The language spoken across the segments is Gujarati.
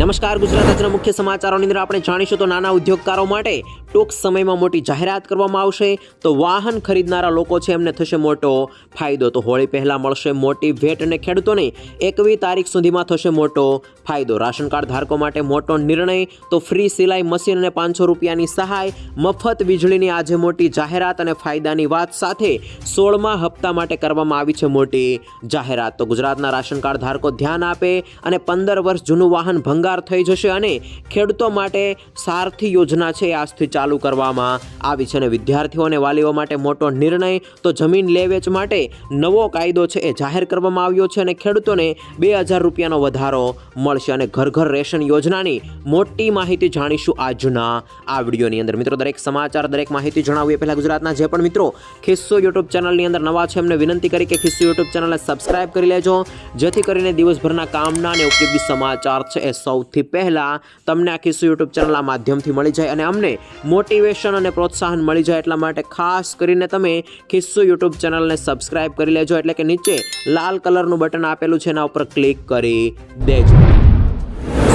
નમસ્કાર, ગુજરાત આજના મુખ્ય સમાચારોની અંદર આપણે જાણીશું તો નાના ઉદ્યોગકારો માટે ટૂંક સમયમાં મોટી જાહેરાત કરવામાં આવશે. તો વાહન ખરીદનારા લોકો છે, એમને થશે મોટો ફાયદો. તો હોળી પહેલાં મળશે મોટી ભેટ અને ખેડૂતોને એકવી તારીખ સુધીમાં થશે મોટો ફાયદો. રાશન કાર્ડ ધારકો માટે મોટો નિર્ણય. તો ફ્રી સિલાઈ મશીન અને પાંચસો રૂપિયાની સહાય. મફત વીજળીની આજે મોટી જાહેરાત અને ફાયદાની વાત સાથે સોળમા હપ્તા માટે કરવામાં આવી છે મોટી જાહેરાત. તો ગુજરાતના રાશન કાર્ડ ધારકો ધ્યાન આપે અને પંદર વર્ષ જૂનું વાહન ભંગાર થઈ જશે અને ખેડૂતો માટે સારથી યોજના છે આજથી ચાલુ કરવામાં આવી છે અને વિદ્યાર્થીઓ અને વાલીઓ માટે મોટો નિર્ણય તો જમીન લેવેચ માટે નવો કાયદો છે એ જાહેર કરવામાં આવ્યો છે અને ખેડૂતોને બે હજાર રૂપિયાનો વધારો મળશે અને ઘર ઘર રેશન યોજનાની મોટી માહિતી જાણીશું આજના આ વિડીયોની અંદર. મિત્રો, દરેક સમાચાર, દરેક માહિતી જણાવું એ પહેલાં ગુજરાતના જે પણ મિત્રો ખિસ્સો યુટ્યુબ ચેનલની અંદર નવા છે, એમને વિનંતી કરી કે ખિસ્સો યુટ્યુબ ચેનલને સબસ્ક્રાઇબ કરી લેજો, જેથી કરીને દિવસભરના કામના અને ઉપયોગી સમાચાર છે એ સૌથી પહેલાં તમને આ કિસ્સો યુટ્યુબ ચેનલના માધ્યમથી મળી જાય અને અમને મોટિવેશન અને પ્રોત્સાહન મળી જાય એટલા માટે ખાસ કરીને તમે ખિસ્સો યુટ્યુબ ચેનલને સબસ્ક્રાઈબ કરી લેજો એટલે કે નીચે લાલ કલરનું બટન આપેલું છે એના ઉપર ક્લિક કરી દેજો.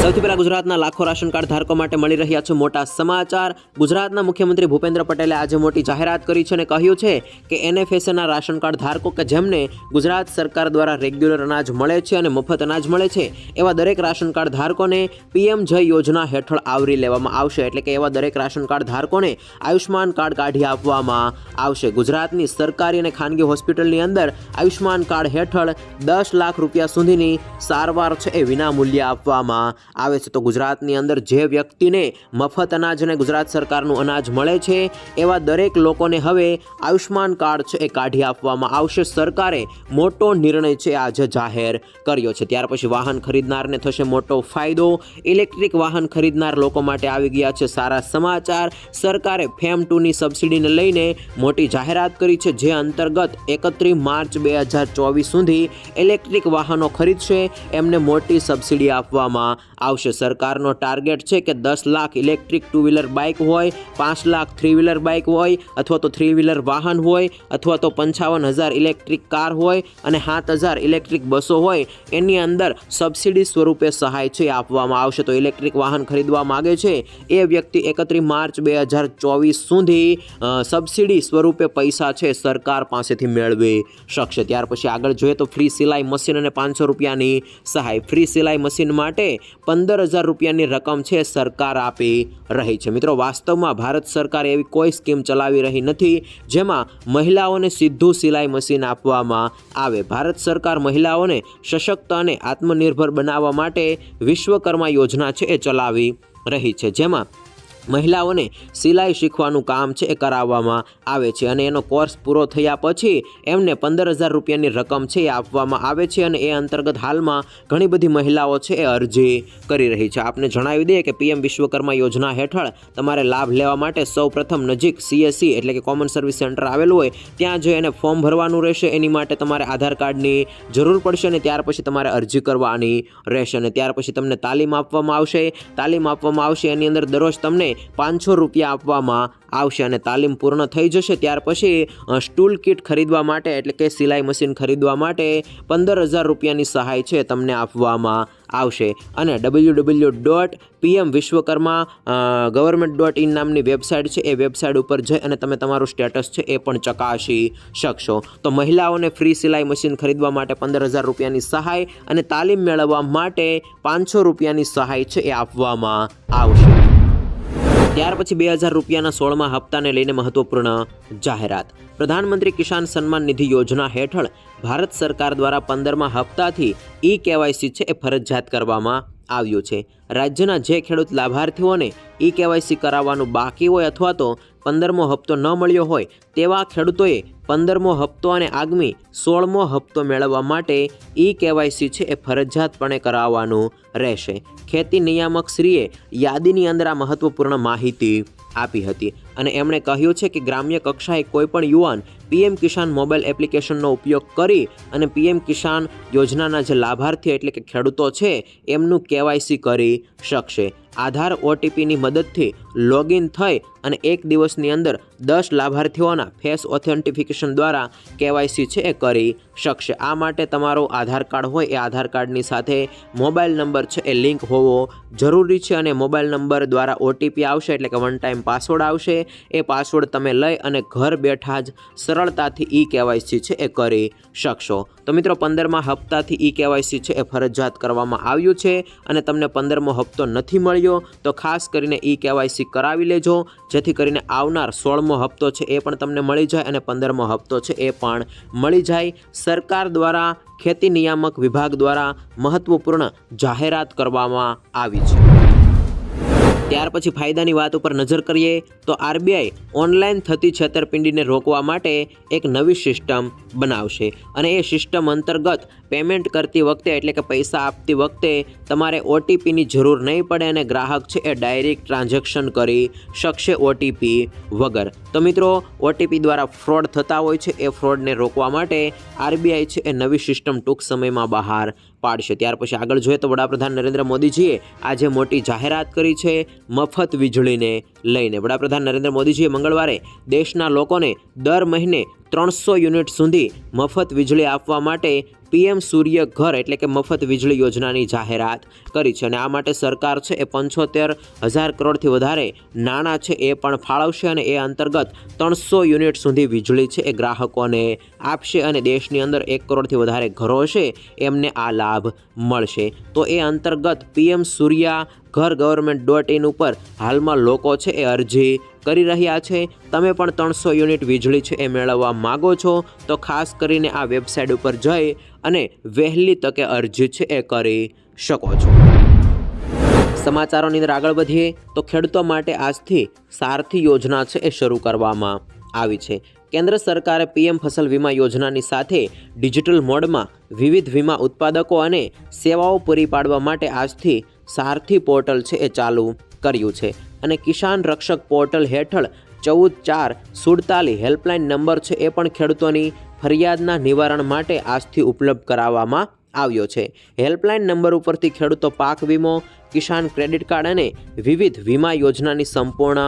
સૌથી પહેલા ગુજરાતના લાખો રાશન કાર્ડ ધારકો માટે મળી રહ્યા છે મોટા સમાચાર. ગુજરાતના મુખ્યમંત્રી ભૂપેન્દ્ર પટેલે આજે મોટી જાહેરાત કરી છે અને કહ્યું છે કે એનએફએસના રાશન કાર્ડ ધારકો કે જેમને ગુજરાત સરકાર દ્વારા રેગ્યુલર અનાજ મળે છે અને મફત અનાજ મળે છે, એવા દરેક રાશન કાર્ડ ધારકોને પીએમ જય યોજના હેઠળ આવરી લેવામાં આવશે. એટલે કે એવા દરેક રાશન કાર્ડ ધારકોને આયુષ્માન કાર્ડ કાઢી આપવામાં આવશે. ગુજરાતની સરકારી અને ખાનગી હોસ્પિટલની અંદર આયુષ્માન કાર્ડ હેઠળ દસ લાખ રૂપિયા સુધીની સારવાર છે એ વિના મૂલ્યે આપવામાં આવે છે. તો ગુજરાતની અંદર જે વ્યક્તિને મફત અનાજ અને ગુજરાત સરકારનું અનાજ મળે છે, એવા દરેક લોકોને હવે આયુષ્માન કાર્ડ છે એ કાઢી આપવામાં આવશે. સરકારે મોટો નિર્ણય છે આજે જાહેર કર્યો છે. ત્યાર પછી વાહન ખરીદનારને થશે મોટો ફાયદો. ઇલેક્ટ્રિક વાહન ખરીદનાર લોકો માટે આવી ગયા છે સારા સમાચાર. સરકારે ફેમ ટુની સબસિડીને લઈને મોટી જાહેરાત કરી છે, જે અંતર્ગત એકત્રીસ માર્ચ બે હજાર ચોવીસ સુધી ઇલેક્ટ્રિક વાહનો ખરીદશે. એમને મોટી સબસિડી આપવામાં આવશે. સરકારનો ટાર્ગેટ છે કે દસ lakh electric two wheeler bike હોય, પાંચ લાખ થ્રી વ્હીલર બાઇક હોય, અથવા તો થ્રી વ્હીલર વાહન હોય, અથવા તો પંચાવન હજાર ઇલેક્ટ્રિક કાર હોય અને સાત હજાર ઇલેક્ટ્રિક બસો હોય, એની અંદર સબસિડી સ્વરૂપે સહાય છે આપવામાં આવશે. તો ઇલેક્ટ્રિક વાહન ખરીદવા માગે છે એ વ્યક્તિ એકત્રીસ માર્ચ બે હજાર ચોવીસ સુધી સબસિડી સ્વરૂપે પૈસા છે સરકાર પાસેથી મેળવી શકશે. ત્યાર પછી આગળ જોઈએ તો ફ્રી સિલાઈ મશીન અને પાંચસો રૂપિયાની સહાય. ફ્રી સિલાઈ મશીન માટે પંદર હજાર રૂપિયાની રકમ છે, સરકાર આપી રહી છે. મિત્રો, વાસ્તવમાં ભારત સરકાર એવી કોઈ સ્કીમ ચલાવી રહી નથી, જેમાં મહિલાઓને સીધું સિલાઈ મશીન આપવામાં આવે. ભારત સરકાર મહિલાઓને સશક્ત અને આત્મનિર્ભર બનાવવા માટે વિશ્વકર્મા યોજના છે, એ ચલાવી રહી છે. જેમાં મહિલાઓને સિલાઈ શીખવાનું કામ છે એ કરાવવામાં આવે છે અને એનો કોર્સ પૂરો થયા પછી એમને પંદર હજાર રૂપિયાની રકમ છે એ આપવામાં આવે છે અને એ અંતર્ગત હાલમાં ઘણી બધી મહિલાઓ છે એ અરજી કરી રહી છે. આપને જણાવી દઈએ કે પીએમ વિશ્વકર્મા યોજના હેઠળ તમારે લાભ લેવા માટે સૌ પ્રથમ નજીક સીએસસી એટલે કે કોમન સર્વિસ સેન્ટર આવેલું હોય, ત્યાં જઈ એને ફોર્મ ભરવાનું રહેશે. એની માટે તમારે આધાર કાર્ડની જરૂર પડશે અને ત્યાર પછી તમારે અરજી કરવાની રહેશે અને ત્યાર પછી તમને તાલીમ આપવામાં આવશે. તાલીમ આપવામાં આવશે. એની અંદર દરરોજ તમને પાંચસો રૂપિયા આપવામાં આવશે અને તાલીમ પૂર્ણ થઈ જશે. ત્યાર પછી સ્ટૂલ કિટ ખરીદવા માટે એટલે કે સિલાઈ મશીન ખરીદવા માટે પંદર હજાર રૂપિયાની સહાય છે તમને આપવામાં આવશે. અને W W dot PM Vishwakarma government dot in નામની વેબસાઇટ છે. એ વેબસાઇટ ઉપર જઈ અને તમે તમારું સ્ટેટસ છે એ પણ ચકાસી શકશો. તો મહિલાઓને ફ્રી સિલાઈ મશીન ખરીદવા માટે પંદર હજાર રૂપિયાની સહાય અને તાલીમ મેળવવા માટે પાંચસો રૂપિયાની સહાય છે એ આપવામાં આવશે. ત્યાર પછી બે હજાર રૂપિયાના સોળમા હપ્તાને લઈને મહત્વપૂર્ણ જાહેરાત. પ્રધાનમંત્રી કિસાન સન્માન નિધિ યોજના હેઠળ ભારત સરકાર દ્વારા પંદરમા હપ્તાથી ઈ કેવાયસી છે એ ફરજિયાત કરવામાં આવ્યું છે. રાજ્યના જે ખેડૂત લાભાર્થીઓને ઈ કેવાયસી કરાવવાનું બાકી હોય અથવા તો પંદરમો હપ્તો ન મળ્યો હોય તેવા ખેડૂતોએ પંદરમો હપ્તો અને આગામી સોળમો હપ્તો મેળવવા માટે ઈ કેવાયસી છે એ ફરજિયાતપણે કરાવવાનું રહેશે. ખેતી નિયામક શ્રીએ યાદીની અંદર આ મહત્વપૂર્ણ માહિતી આપી હતી અને એમણે કહ્યું છે કે ગ્રામ્ય કક્ષાએ કોઈપણ યુવાન પીએમ કિસાન મોબાઈલ એપ્લિકેશનનો ઉપયોગ કરી અને પીએમ કિસાન યોજનાના જે લાભાર્થી એટલે કે ખેડૂતો છે એમનું કેવાયસી કરી શકશે. આધાર ઓટીપીની મદદથી લોગિન થઈ અને એક દિવસની અંદર દસ લાભાર્થીઓના ફેસ ઓથેન્ટિફિકેશન દ્વારા કેવાયસી છે એ કરી શકશે. આ માટે તમારો આધાર કાર્ડ હોય એ આધાર કાર્ડની સાથે મોબાઈલ નંબર છે એ લિંક હોવો જરૂરી છે અને મોબાઈલ નંબર દ્વારા ઓટીપી આવશે એટલે કે વન ટાઈમ પાસવર્ડ આવશે. એ પાસવર્ડ તમે લઈ અને ઘર બેઠા જ સરળતાથી ઈ કેવાયસી છે એ કરી શકશો. તો મિત્રો, પંદરમા હપ્તાથી ઈ કેવાયસી છે એ ફરજિયાત કરવામાં આવ્યું છે અને તમને પંદરમો હપ્તો નથી મળ્યો તો ખાસ કરીને ઈ કેવાયસી કરાવી લેજો. જેથી કરીને આવનાર સોળમો હપ્તો છે એ પણ તમને મળી જાય અને પંદરમો હપ્તો છે એ પણ મળી જાય. સરકાર દ્વારા, ખેતી નિયામક વિભાગ દ્વારા મહત્વપૂર્ણ જાહેરાત કરવામાં આવી છે. ત્યાર પછી ફાયદાની વાત ઉપર નજર કરીએ તો આરબીઆઈ ઓનલાઈન થતી છેતરપિંડીને રોકવા માટે એક નવી સિસ્ટમ બનાવશે. અને એ સિસ્ટમ અંતર્ગત પેમેન્ટ કરતી વખતે, એટલે કે પૈસા આપતી વખતે, તમારે ઓટીપીની જરૂર નહીં પડે અને ગ્રાહક છે એ ડાયરેક્ટ ટ્રાન્ઝેક્શન કરી શકશે ઓટીપી વગર. તો મિત્રો, ઓટીપી દ્વારા ફ્રોડ થતા હોય છે, એ ફ્રોડને રોકવા માટે આરબીઆઈ છે એ નવી સિસ્ટમ ટૂંક સમયમાં બહાર પાડશે. ત્યાર પછી આગળ જોઈએ તો વડાપ્રધાન નરેન્દ્ર મોદીજીએ આજે મોટી જાહેરાત કરી છે મફત વીજળીને લઈને. વડાપ્રધાન નરેન્દ્ર મોદીજીએ મંગળવારે દેશના લોકોને દર મહિને ત્રણસો યુનિટ સુધી મફત વીજળી આપવા માટે પીએમ સૂર્ય ઘર એટલે કે મફત વીજળી યોજનાની જાહેરાત કરી છે અને આ માટે સરકાર છે એ પંચોતેર હજાર કરોડથી વધારે નાણાં છે એ પણ ફાળવશે અને એ અંતર્ગત ત્રણસો યુનિટ સુધી વીજળી છે એ ગ્રાહકોને આપશે અને દેશની અંદર એક કરોડથી વધારે ઘરો છે એમને આ લાભ મળશે. તો એ અંતર્ગત પીએમ સૂર્યા ઘર ગવર્મેન્ટ ડોટ ઇન ઉપર હાલમાં લોકો છે એ અરજી કરી રહ્યા છે. તમે પણ ત્રણસો યુનિટ વીજળી છે એ મેળવવા માગો છો, તો ખાસ કરીને આ વેબસાઇટ ઉપર જઈ અને વહેલી તકે અરજી છે એ કરી શકો છો. સમાચારોની અંદર આગળ વધીએ, તો ખેડૂતો માટે આજથી સારથી યોજના છે એ શરૂ કરવામાં આવી છે. કેન્દ્ર સરકારે પીએમ ફસલ વીમા યોજનાની સાથે ડિજિટલ મોડમાં વિવિધ વીમા ઉત્પાદકો અને સેવાઓ પૂરી પાડવા માટે આજથી સારથી પોર્ટલ છે એ ચાલુ કર્યું છે. અને કિસાન રક્ષક પોર્ટલ હેઠળ ચૌદ ચાર સુડતાલીસ હેલ્પલાઇન નંબર છે એ પણ ખેડૂતોની ફરિયાદના નિવારણ માટે આજથી ઉપલબ્ધ કરાવવામાં આવ્યો છે. હેલ્પલાઇન નંબર ઉપરથી ખેડૂતો પાક વીમો, કિસાન ક્રેડિટ કાર્ડ અને વિવિધ વીમા યોજનાની સંપૂર્ણ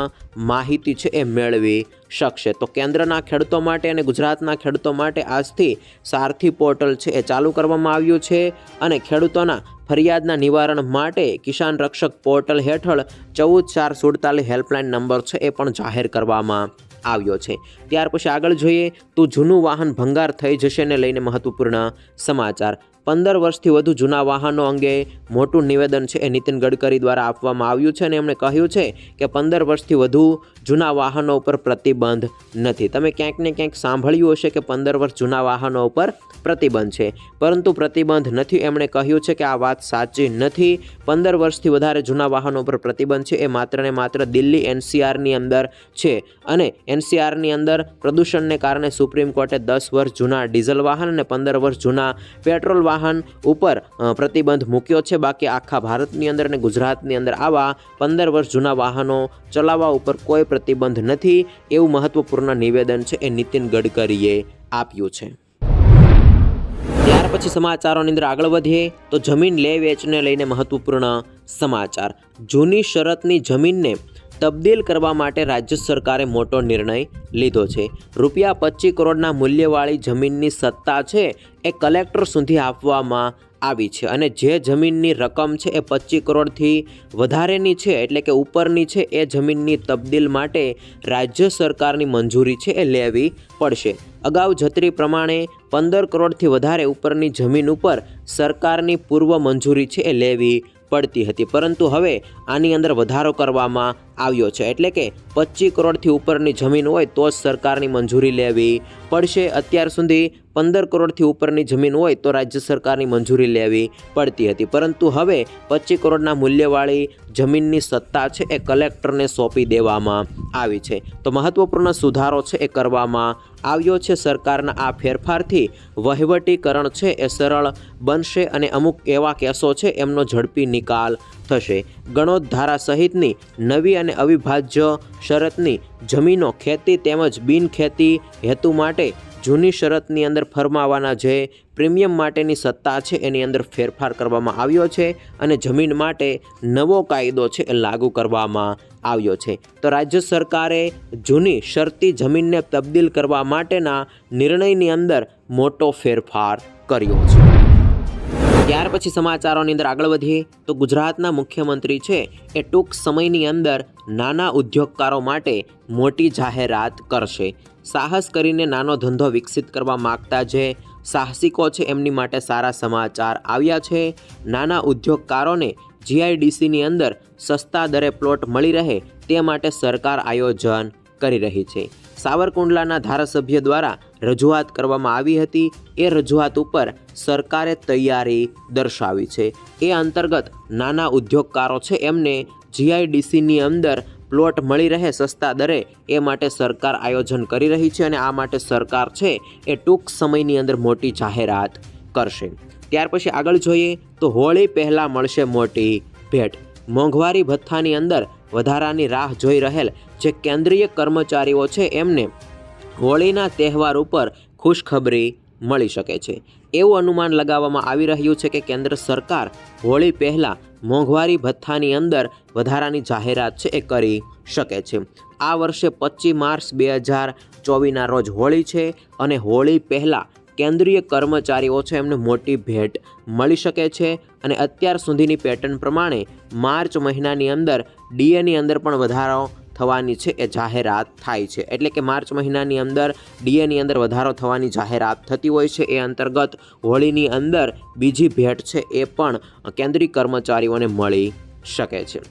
માહિતી છે એ મેળવી શકશે. તો કેન્દ્રના ખેડૂતો માટે અને ગુજરાતના ખેડૂતો માટે આજથી સારથી પોર્ટલ છે એ ચાલુ કરવામાં આવ્યું છે અને ખેડૂતોના ફરિયાદના નિવારણ માટે કિસાન રક્ષક પોર્ટલ હેઠળ ચૌદ ચાર સુડતાલીસ હેલ્પલાઇન નંબર છે એ પણ જાહેર કરવામાં આવ્યો છે. ત્યાર પછી આગળ જોઈએ તો જૂનું વાહન ભંગાર થઈ જશે ને લઈને મહત્વપૂર્ણ સમાચાર. પંદર વર્ષથી વધુ જૂના વાહનો અંગે મોટું નિવેદન છે એ નીતિન ગડકરી દ્વારા આપવામાં આવ્યું છે અને એમણે કહ્યું છે કે પંદર વર્ષથી વધુ જૂના વાહનો ઉપર પ્રતિબંધ નથી. તમે ક્યાંક ને ક્યાંક સાંભળ્યું હશે કે પંદર વર્ષ જૂના વાહનો ઉપર પ્રતિબંધ છે. પરંતુ પ્રતિબંધ નથી એમણે કહ્યું છે કે આ વાત સાચી નથી. પંદર વર્ષથી વધારે જૂના વાહનો ઉપર પ્રતિબંધ છે એ માત્ર ને માત્ર દિલ્હી એનસીઆરની અંદર છે અને એનસીઆરની અંદર પ્રદૂષણને કારણે સુપ્રીમ કોર્ટે દસ વર્ષ જૂના ડીઝલ વાહન અને પંદર વર્ષ જૂના પેટ્રોલ વાહન ઉપર પ્રતિબંધ મૂક્યો છે. બાકી આખા ભારતની અંદર અને ગુજરાતની અંદર આવા પંદર વર્ષ જૂના વાહનો ચલાવવા ઉપર કોઈ પ્રતિબંધ નથી. એવું મહત્વપૂર્ણ નિવેદન છે એ નીતિન ગડકરીએ આપ્યું છે. ત્યાર પછી સમાચારોની અંદર આગળ વધીએ તો જમીન લે વેચને લઈને મહત્વપૂર્ણ સમાચાર. જૂની શરતની જમીનને તબદીલ કરવા માટે રાજ્ય સરકારે મોટો નિર્ણય લીધો છે. રૂપિયા પચીસ કરોડના મૂલ્યવાળી જમીનની સત્તા છે એ કલેક્ટર સુધી આપવામાં આવી છે અને જે જમીનની રકમ છે એ પચીસ કરોડથી વધારેની છે એટલે કે ઉપરની છે એ જમીનની તબદીલ માટે રાજ્ય સરકારની મંજૂરી છે એ લેવી પડશે. અગાઉ જત્રી પ્રમાણે પંદર કરોડથી વધારે ઉપરની જમીન ઉપર સરકારની પૂર્વ મંજૂરી છે એ લેવી પડતી હતી. પરંતુ હવે આની અંદર વધારો કરવામાં આવ્યો છે. એટલે કે પચીસ કરોડથી ઉપરની જમીન હોય તો જ સરકારની મંજૂરી લેવી પડશે. અત્યાર સુધી પંદર કરોડથી ઉપરની જમીન હોય તો રાજ્ય સરકારની મંજૂરી લેવી પડતી હતી. પરંતુ હવે પચીસ કરોડના મૂલ્યવાળી જમીનની સત્તા છે એ કલેક્ટરને સોંપી દેવામાં આવી છે. તો મહત્વપૂર્ણ સુધારો છે એ કરવામાં આવ્યો છે. સરકારના આ ફેરફારથી વહીવટીકરણ છે એ સરળ બનશે અને અમુક એવા કેસો છે એમનો ઝડપી નિકાલ થશે. ગણોત ધારા સહિતની નવી અને અવિભાજ્ય શરતની જમીનો ખેતી તેમજ બિનખેતી હેતુ માટે જૂની શરતની અંદર ફરમાવાના જે પ્રીમિયમ માટેની સત્તા છે, એની અંદર ફેરફાર કરવામાં આવ્યો છે અને જમીન માટે નવો કાયદો છે એ લાગુ કરવામાં આવ્યો છે. તો રાજ્ય સરકારે જૂની શરતી જમીનને તબદીલ કરવા માટેના નિર્ણયની અંદર મોટો ફેરફાર કર્યો છે. ત્યાર પછી સમાચારોની અંદર આગળ વધીએ તો ગુજરાતના મુખ્યમંત્રી છે એ ટૂંક સમયની અંદર નાના ઉદ્યોગકારો માટે મોટી જાહેરાત કરશે. સાહસ કરીને નાનો ધંધો વિકસિત કરવા માગતા જે સાહસિકો છે એમની માટે સારા સમાચાર આવ્યા છે. નાના ઉદ્યોગકારોને જીઆઈડીસીની અંદર સસ્તા દરે પ્લોટ મળી રહે તે માટે સરકાર આયોજન કરી રહી છે. સાવરકુંડલાના ધારાસભ્ય દ્વારા રજૂઆત કરવામાં આવી હતી. એ રજૂઆત ઉપર સરકારે તૈયારી દર્શાવી છે. એ અંતર્ગત નાના ઉદ્યોગકારો છે એમને જીઆઈડીસીની અંદર પ્લોટ મળી રહે સસ્તા દરે એ માટે સરકાર આયોજન કરી રહી છે અને આ માટે સરકાર છે એ ટૂંક સમયની અંદર મોટી જાહેરાત કરશે. ત્યાર પછી આગળ જોઈએ તો હોળી પહેલાં મળશે મોટી ભેટ. મોંઘવારી ભથ્થાની અંદર વધારાની રાહ જોઈ રહેલ જે કેન્દ્રીય કર્મચારીઓ છે એમને હોળીના તહેવાર ઉપર ખુશખબરી મળી શકે છે. એવું અનુમાન લગાવવામાં આવી રહ્યું છે કે કેન્દ્ર સરકાર હોળી પહેલાં મોંઘવારી ભથ્થાની અંદર વધારાની જાહેરાત છે એ કરી શકે છે. આ વર્ષે પચીસ માર્ચ બે હજાર ચોવીસના રોજ હોળી છે અને હોળી પહેલાં કેન્દ્રીય કર્મચારીઓ છે એમને મોટી ભેટ મળી શકે છે. અને અત્યાર સુધીની પેટર્ન પ્રમાણે માર્ચ મહિનાની અંદર ડીએની અંદર પણ વધારો થવાની છે, એ જાહેરાત થાય છે. એટલે કે માર્ચ મહિનાની અંદર ડીએની અંદર વધારો થવાની જાહેરાત થતી હોય છે, એ અંતર્ગત હોળીની અંદર બીજી ભેટ છે, એ પણ કેન્દ્રીય કર્મચારીઓને મળી શકે છે.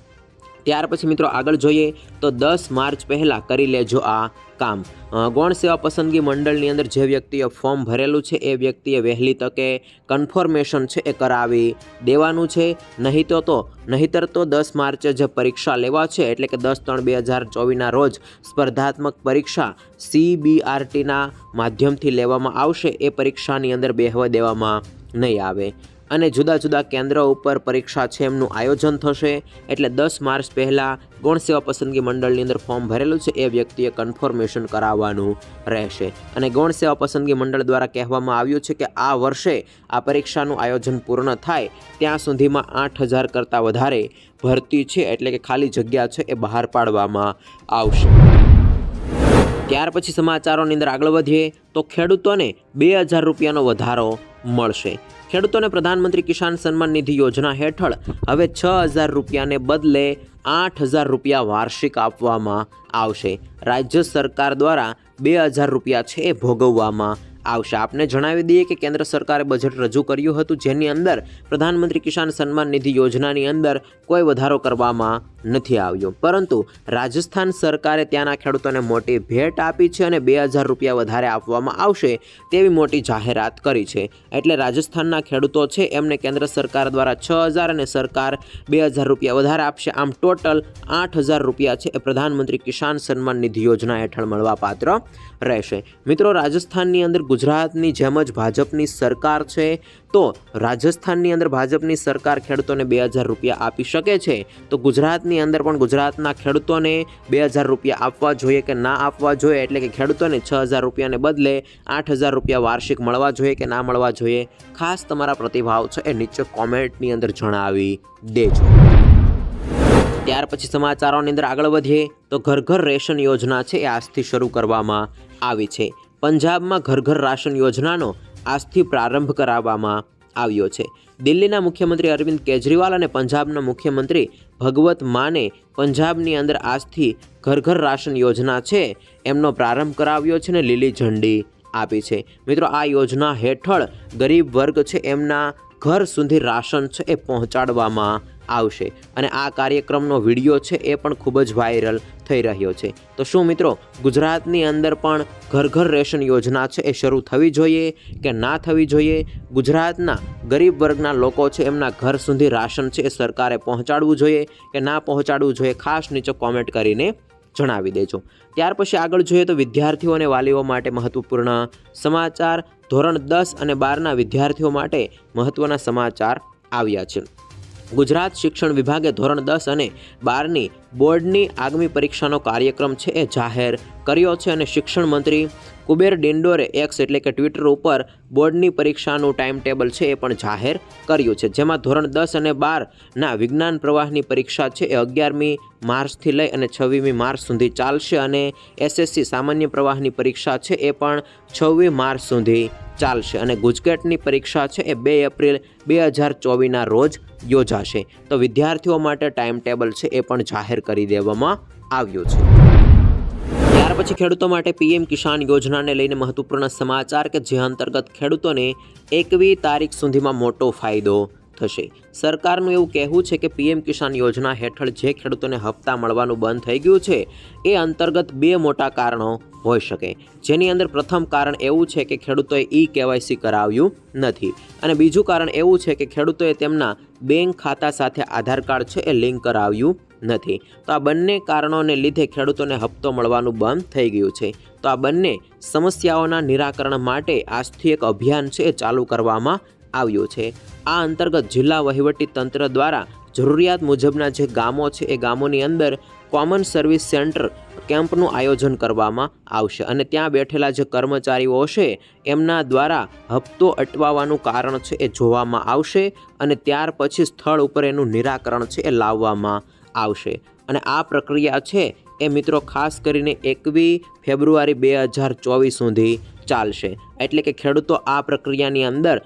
ત્યાર પછી મિત્રો આગળ જોઈએ તો દસ માર્ચ પહેલાં કરી લેજો આ કામ. ગૌણ સેવા પસંદગી મંડળની અંદર જે વ્યક્તિએ ફોર્મ ભરેલું છે એ વ્યક્તિએ વહેલી તકે કન્ફર્મેશન છે એ કરાવી દેવાનું છે. નહીં તો તો, નહીતર તો દસ માર્ચે જે પરીક્ષા લેવા છે એટલે કે દસ ત્રણ બે હજાર ચોવીસના રોજ સ્પર્ધાત્મક પરીક્ષા સીબીઆરટીના માધ્યમથી લેવામાં આવશે. એ પરીક્ષાની અંદર બેહવા દેવામાં નહીં આવે. અને જુદા જુદા કેન્દ્રો ઉપર પરીક્ષા છે એમનું આયોજન થશે. એટલે દસ માર્ચ પહેલાં ગૌણ સેવા પસંદગી મંડળની અંદર ફોર્મ ભરેલું છે. એ વ્યક્તિએ કન્ફર્મેશન કરાવવાનું રહેશે. અને ગૌણ સેવા પસંદગી મંડળ દ્વારા કહેવામાં આવ્યું છે કે આ વર્ષે આ પરીક્ષાનું આયોજન પૂર્ણ થાય ત્યાં સુધીમાં આઠ હજાર કરતાં વધારે ભરતી છે. એટલે કે ખાલી જગ્યા છે એ બહાર પાડવામાં આવશે. ત્યાર પછી સમાચારોની અંદર આગળ વધીએ તો ખેડૂતોને બે હજાર રૂપિયાનો વધારો મળશે. ખેડૂતોને પ્રધાનમંત્રી કિસાન સન્માન નિધિ યોજના હેઠળ હવે છ હજાર રૂપિયાને બદલે આઠ હજાર રૂપિયા વાર્ષિક આપવામાં આવશે. રાજ્ય સરકાર દ્વારા બે હજાર રૂપિયા છે એ ભોગવવામાં આવશે. આપને જણાવી દઈએ કે કેન્દ્ર સરકારે બજેટ રજૂ કર્યું હતું, જેની અંદર પ્રધાનમંત્રી કિસાન સન્માન નિધિ યોજનાની અંદર કોઈ વધારો કરવામાં નથી આવ્યો. પરંતુ રાજસ્થાન સરકારે ત્યાંના ખેડૂતોને મોટી ભેટ આપી છે અને બે હજાર રૂપિયા વધારે આપવામાં આવશે તેવી મોટી જાહેરાત કરી છે. એટલે રાજસ્થાનના ખેડૂતો છે એમને કેન્દ્ર સરકાર દ્વારા છ હજાર અને સરકાર બે હજાર રૂપિયા વધારે આપશે. આમ ટોટલ આઠ હજાર રૂપિયા છે એ પ્રધાનમંત્રી કિસાન સન્માન નિધિ યોજના હેઠળ મળવાપાત્ર રહેશે. મિત્રો, રાજસ્થાનની અંદર ગુજરાતની જેમ જ ભાજપની સરકાર છે, તો રાજસ્થાનની અંદર ભાજપની સરકાર ખેડૂતોને બે હજાર રૂપિયા આપી શકે છે. તો ગુજરાતની અંદર પણ ગુજરાતના ખેડૂતોને બે હજાર રૂપિયા આપવા જોઈએ કે ના આપવા જોઈએ? એટલે કે ખેડૂતોને છ હજાર રૂપિયાને બદલે આઠ હજાર રૂપિયા વાર્ષિક મળવા જોઈએ કે ના મળવા જોઈએ? ખાસ તમારા પ્રતિભાવ છે એ નીચે કોમેન્ટની અંદર જણાવી દેજો. ત્યાર પછી સમાચારોની અંદર આગળ વધીએ તો ઘર ઘર રેશન યોજના છે એ આજથી શરૂ કરવામાં આવી છે. પંજાબમાં ઘર ઘર રાશન યોજનાનો આજથી પ્રારંભ કરાવવામાં આવ્યો છે. દિલ્હીના મુખ્યમંત્રી અરવિંદ કેજરીવાલ અને પંજાબના મુખ્યમંત્રી ભગવત માને પંજાબની અંદર આજથી ઘર ઘર રાશન યોજના છે, એમનો પ્રારંભ કરાવ્યો છે ને લીલી ઝંડી આપી છે. મિત્રો, આ યોજના હેઠળ ગરીબ વર્ગ છે, એમના ઘર સુધી રાશન છે એ પહોંચાડવામાં આવશે. અને આ કાર્યક્રમનો વીડિયો છે એ પણ ખૂબ જ વાયરલ થઈ રહ્યો છે. તો શું મિત્રો, ગુજરાતની અંદર પણ ઘર ઘર રેશન યોજના છે એ શરૂ થવી જોઈએ કે ના થવી જોઈએ? ગુજરાતના ગરીબ વર્ગના લોકો છે એમના ઘર સુધી રાશન છે એ સરકારે પહોંચાડવું જોઈએ કે ના પહોંચાડવું જોઈએ ખાસ નીચે કોમેન્ટ કરીને જણાવી દેજો. ત્યાર પછી આગળ જોઈએ તો વિદ્યાર્થીઓ અને વાલીઓ માટે મહત્વપૂર્ણ સમાચાર. ધોરણ દસ અને બારના વિદ્યાર્થીઓ માટે મહત્ત્વના સમાચાર આવ્યા છે. ગુજરાત શિક્ષણ વિભાગે ધોરણ દસ અને બારની બોર્ડની આગામી પરીક્ષાનો કાર્યક્રમ છે એ જાહેર કર્યો છે અને શિક્ષણ મંત્રી કુબેર ડિન્ડોરે એક્સ એટલે કે ટ્વિટર ઉપર બોર્ડની પરીક્ષાનું ટાઈમ ટેબલ છે એ પણ જાહેર કર્યું છે. જેમાં ધોરણ દસ અને બારના વિજ્ઞાન પ્રવાહની પરીક્ષા છે એ અગિયારમી માર્ચથી લઈ અને છવ્વીસમી માર્ચ સુધી ચાલશે અને એસએસસી સામાન્ય પ્રવાહની પરીક્ષા છે એ પણ છવ્વીસ માર્ચ સુધી ચાલશે અને ગુજકેટની પરીક્ષા છે એ બે એપ્રિલ બે હજાર ચોવીસના રોજ યોજાશે. તો વિદ્યાર્થીઓ માટે ટાઈમ ટેબલ છે એ પણ જાહેર કરી દેવામાં આવ્યું છે. ત્યાર પછી ખેડૂતો માટે પીએમ કિસાન યોજનાને લઈને મહત્વપૂર્ણ સમાચાર કે જે અંતર્ગત ખેડૂતોને એકવી તારીખ સુધીમાં મોટો ફાયદો થશે. સરકારનું એવું કહેવું છે કે પીએમ કિસાન યોજના હેઠળ જે ખેડૂતોને હપ્તા મળવાનું બંધ થઈ ગયું છે, એ અંતર્ગત બે મોટા કારણો હોઈ શકે. જેની અંદર પ્રથમ કારણ એવું છે કે ખેડૂતોએ ઈ કેવાયસી કરાવ્યું નથી. અને બીજું કારણ એવું છે કે ખેડૂતોએ તેમના બેંક ખાતા સાથે આધાર કાર્ડ છે એ લિંક કરાવ્યું નથી. તો આ બંને કારણોને લીધે ખેડૂતોને હપ્તો મળવાનું બંધ થઈ ગયું છે. તો આ બંને સમસ્યાઓના નિરાકરણ માટે આજથી એક અભિયાન છે એ ચાલુ કરવામાં આવ્યું છે. આ અંતર્ગત જિલ્લા વહીવટી તંત્ર દ્વારા જરૂરિયાત મુજબના જે ગામો છે એ ગામોની અંદર કોમન સર્વિસ સેન્ટર કેમ્પનું આયોજન કરવામાં આવશે અને ત્યાં બેઠેલા જે કર્મચારીઓ છે એમના દ્વારા હપ્તો અટવાવાનું કારણ છે એ જોવામાં આવશે અને ત્યાર પછી સ્થળ ઉપર એનું નિરાકરણ છે એ લાવવામાં આવશે. અને આ પ્રક્રિયા છે એ મિત્રો ખાસ કરીને એકવી ફેબ્રુઆરી બે હજાર ચોવીસ સુધી ચાલશે. એટલે કે ખેડૂતો આ પ્રક્રિયાની અંદર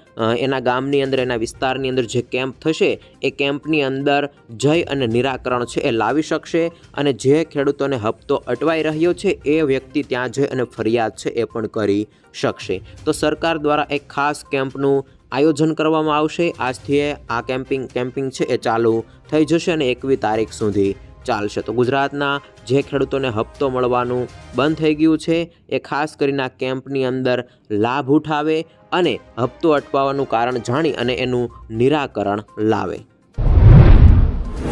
એના ગામની અંદર, એના વિસ્તારની અંદર જે કેમ્પ થશે, એ કેમ્પની અંદર જય અને નિરાકરણ છે એ લાવી શકશે અને જે ખેડૂતોને હપ્તો અટવાઈ રહ્યો છે એ વ્યક્તિ ત્યાં જઈ અને ફરિયાદ છે એ પણ કરી શકશે. તો સરકાર દ્વારા એક ખાસ કેમ્પનું આયોજન કરવામાં આવશે. આજથી આ કેમ્પિંગ કેમ્પિંગ છે એ ચાલુ થઈ જશે અને એકવી તારીખ સુધી ચાલશે. તો ગુજરાતના જે ખેડૂતોને હપ્તો મળવાનું બંધ થઈ ગયું છે, એ ખાસ કરીને આ કેમ્પની અંદર લાભ ઉઠાવે અને હપ્તો અટકાવવાનું કારણ જાણી અને એનું નિરાકરણ લાવે.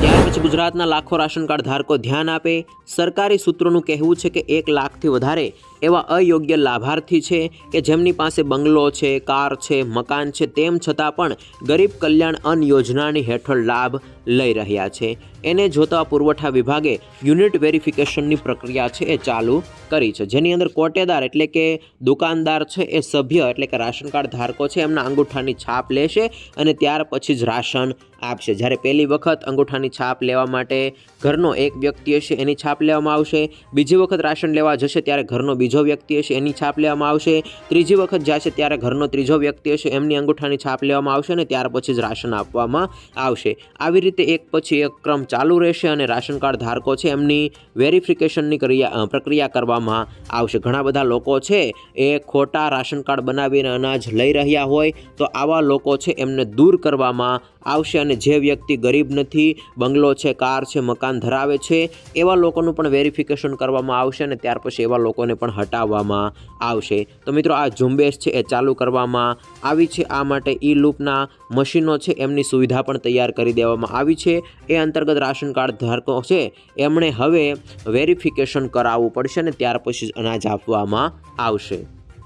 ત્યાર પછી ગુજરાતના લાખો રાશન કાર્ડ ધારકો ધ્યાન આપે. સરકારી સૂત્રોનું કહેવું છે કે એક લાખથી વધારે એવા અયોગ્ય લાભાર્થી છે કે જેમની પાસે બંગલો છે, કાર છે, મકાન છે, તેમ છતાં પણ ગરીબ કલ્યાણ અન્ન યોજનાની હેઠળ લાભ લઈ રહ્યા છે. એને જોતા પુરવઠા વિભાગે યુનિટ વેરિફિકેશનની પ્રક્રિયા છે એ ચાલુ કરી છે. જેની અંદર કોટેદાર એટલે કે દુકાનદાર છે એ સભ્ય એટલે કે રાશન કાર્ડ ધારકો છે એમના અંગૂઠાની છાપ લેશે અને ત્યાર પછી જ રાશન આપશે. જ્યારે પહેલી વખત અંગૂઠાની છાપ લેવા માટે ઘરનો એક વ્યક્તિ હશે, એની છાપ લેવામાં આવશે. બીજી વખત રાશન લેવા જશે, ત્યારે ઘરનો બીજો વ્યક્તિ હશે, એની છાપ લેવામાં આવશે. ત્રીજી વખત જશે ત્યારે ઘરનો ત્રીજો વ્યક્તિ હશે, એમની અંગૂઠાની છાપ લેવામાં આવશે અને ત્યાર પછી જ રાશન આપવામાં આવશે. આવી રીતે એક પછી એક ક્રમ ચાલુ રહેશે અને રાશન કાર્ડ ધારકો છે એમની વેરિફિકેશનની ક્રિયા પ્રક્રિયા કરવામાં આવશે. ઘણા બધા લોકો છે એ ખોટા રાશન કાર્ડ બનાવીને અનાજ લઈ રહ્યા હોય તો આવા લોકો છે એમને દૂર કરવામાં આવશે અને જે વ્યક્તિ ગરીબ નથી, બંગલો છે, કાર છે, મકાન ધરાવે છે, એવા લોકોનું પણ વેરિફિકેશન કરવામાં આવશે અને ત્યાર પછી એવા લોકોને પણ હટાવવામાં આવશે. તો મિત્રો, આ ઝુંબેશ છે એ ચાલુ કરવામાં આવી છે. આ માટે ઈ લૂપના મશીનો છે, એમની સુવિધા પણ તૈયાર કરી દેવામાં આવી છે. એ અંતર્ગત રાશન કાર્ડ ધારકો છે, એમણે હવે વેરિફિકેશન કરાવવું પડશે અને ત્યાર પછી અનાજ આપવામાં આવશે.